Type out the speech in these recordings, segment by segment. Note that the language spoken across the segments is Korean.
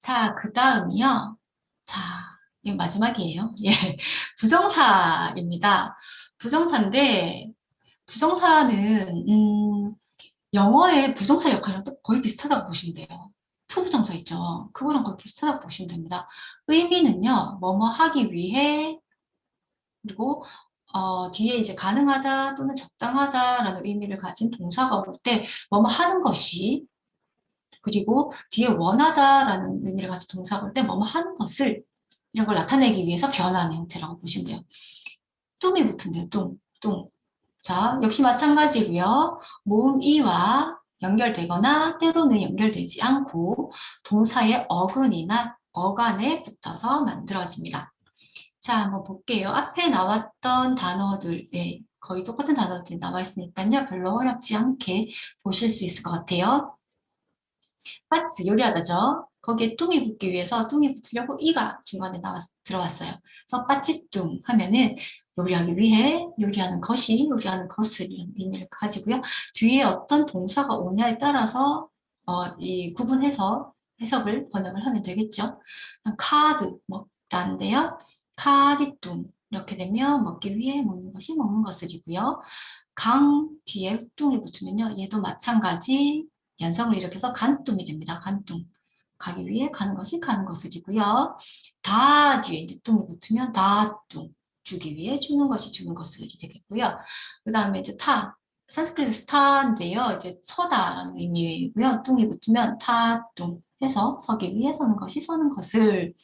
자, 그 다음이요. 자, 이거 마지막이에요. 예. 부정사입니다. 부정사인데, 부정사는, 음, 영어의 부정사 또 거의 비슷하다고 보시면 돼요. 투부정사 있죠. 그거랑 거의 비슷하다고 보시면 됩니다. 의미는요, 뭐뭐 하기 위해, 그리고, 어, 뒤에 이제 가능하다 또는 적당하다라는 의미를 가진 동사가 올 때, 뭐뭐 하는 것이 그리고 뒤에 원하다라는 의미를 가진 동사가 올때 뭐뭐 하는 것을 이런 걸 나타내기 위해서 변하는 형태라고 보시면 돼요. 뚱이 붙은데요. 뚱, 뚱. 자, 역시 마찬가지로요. 모음 이와 연결되거나 때로는 연결되지 않고 동사의 어근이나 어간에 붙어서 만들어집니다. 자, 한번 볼게요. 앞에 나왔던 단어들, 네, 거의 똑같은 단어들이 나와 있으니까요. 별로 어렵지 않게 보실 수 있을 것 같아요. 빠츠 요리하다죠. 거기에 뚱이 붙기 위해서 뚱이 붙으려고 이가 중간에 나왔, 들어왔어요. 그래서 빠찌뚱 하면은 요리하기 위해 요리하는 것이 요리하는 것을 이런 의미를 가지고요. 뒤에 어떤 동사가 오냐에 따라서 어, 이 구분해서 해석을 번역을 하면 되겠죠. 카드 먹다인데요. 카디뚱 이렇게 되면 먹기 위해 먹는 것이 먹는 것을이고요. 강 뒤에 뚱이 붙으면요. 얘도 마찬가지 연성을 일으켜서 간뚱이 됩니다. 간뚱. 가기 위해 가는 것이 가는 것을이고요. 다 뒤에 이제 뚱이 붙으면 다뚱. 주기 위해 주는 것이 주는 것을이 되겠고요. 그 다음에 이제 타. 산스크리트 스타인데요. 이제 서다라는 의미고요. 뚱이 붙으면 타뚱 해서 서기 위해 서는 것이 서는 것을.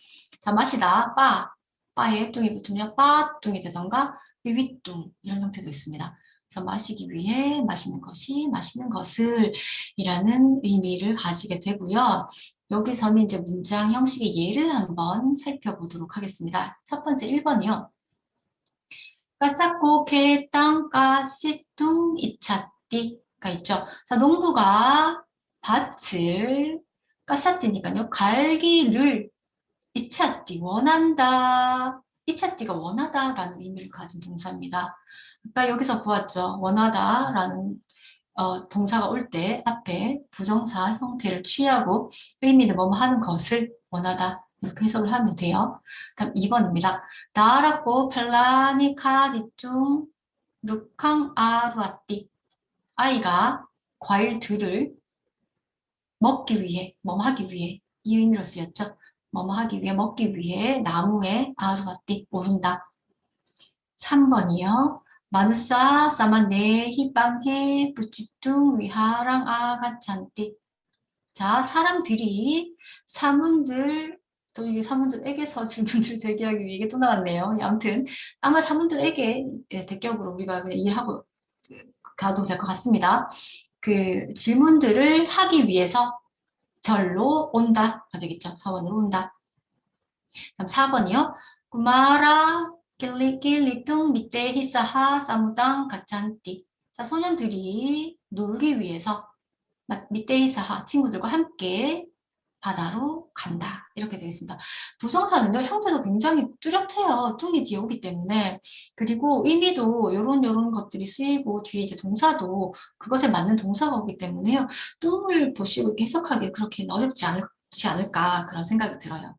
자, 마시다. 빠. 빠에 뚱이 붙으면 빠뚱이 되던가 위위뚱 이런 형태도 있습니다. 그래서 마시기 위해 마시는 것이 마시는 것을 이라는 의미를 가지게 되고요. 여기서는 이제 문장 형식의 예를 한번 살펴보도록 하겠습니다. 첫 번째 1번이요. 까싸고 개 땅가 씨뚱 이차띠가 있죠. 자, 농부가 밭을 까싸띠니까요. 갈기를 이차띠 원한다. 이차띠가 원하다라는 의미를 가진 동사입니다. 아까 여기서 보았죠. 원하다라는 어, 동사가 올 때 앞에 부정사 형태를 취하고 의미는 뭐뭐 하는 것을 원하다 이렇게 해석을 하면 돼요. 다음 2번입니다. 나라고 팔라니 카디중 루캉 아루아띠 아이가 과일들을 먹기 위해, 뭐뭐 하기 위해 이 의미로 쓰였죠. 뭐뭐 하기 위해, 먹기 위해 나무에 아루아띠 오른다. 3번이요. 마누사 사마네 히방해 부치뚱 위하랑 아가찬띠 자 사람들이 사문들 또 이게 사문들에게서 질문을 제기하기 위해 이게 또 나왔네요. 아무튼 아마 사문들에게 예, 대격으로 우리가 이해하고 가도 될 것 같습니다. 그 질문들을 하기 위해서 절로 온다가 되겠죠. 사원으로 온다. 다음 4번이요. 구마라 길리길리뚱 밑에 히사하 사무당 가찬띠 자 소년들이 놀기 위해서 밑에 히사하 친구들과 함께 바다로 간다 이렇게 되겠습니다. 부정사는요 형태도 굉장히 뚜렷해요. 뚱이 뒤에 오기 때문에 그리고 의미도 요런 요런 것들이 쓰이고 뒤에 이제 동사도 그것에 맞는 동사가 오기 때문에요. 뚱을 보시고 해석하기 그렇게 어렵지 않을지 않을까 그런 생각이 들어요.